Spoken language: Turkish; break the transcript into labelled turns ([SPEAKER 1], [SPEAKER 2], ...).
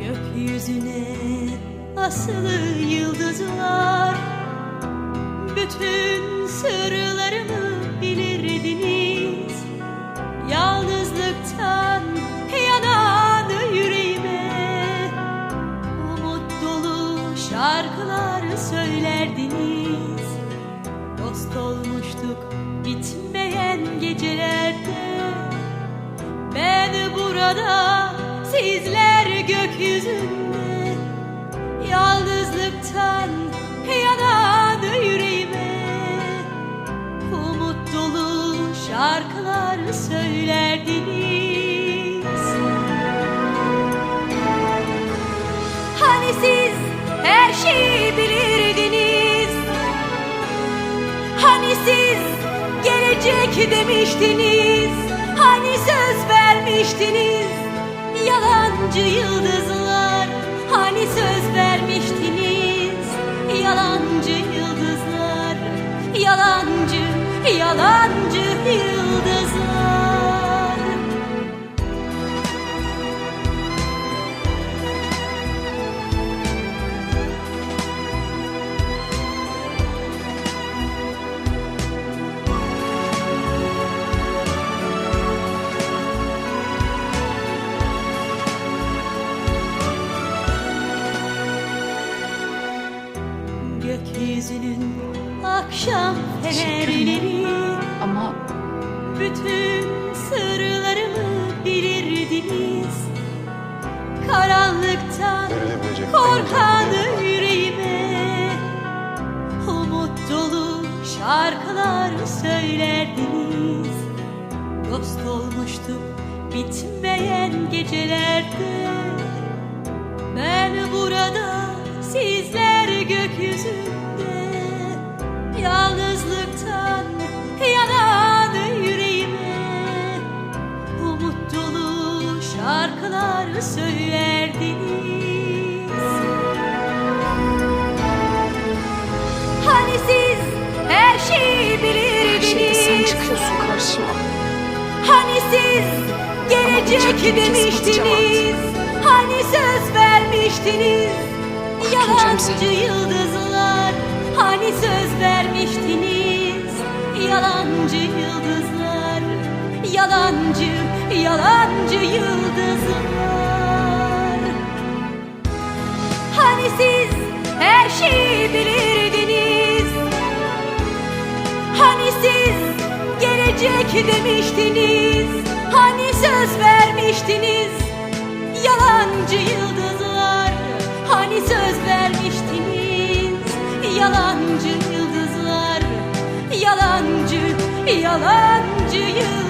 [SPEAKER 1] Gökyüzüne asılı yıldızlar Bütün sırlarımı bilirdiniz. Yalnızlıktan yanan yüreğime Umut dolu şarkılar söylerdiniz. Dost olmuştuk bitmeyen gecelerde. Ben burada sizler gökyüzünde gelecek demiştiniz Hani söz vermiştiniz? Yalancı yıldızlar Gökyüzünün akşam fenerleri
[SPEAKER 2] Ama
[SPEAKER 1] Bütün sırlarımı bilirdiniz. Karanlıktan
[SPEAKER 3] Verilebilecek
[SPEAKER 1] korkan yüreğime Umut dolu şarkılar söylerdiniz. Dost olmuştuk bitmeyen gecelerde. Ben burada sizler gökyüzünde siz gelecek demiştiniz. Hani söz vermiştiniz? Yalancı yıldızlar. Hani söz vermiştiniz? Yalancı yıldızlar. Yalancı, yalancı yıldızlar gelecek demiştiniz. Hani söz vermiştiniz? Yalancı yıldızlar. Hani söz vermiştiniz? Yalancı yıldızlar. Yalancı, yalancı yıldızlar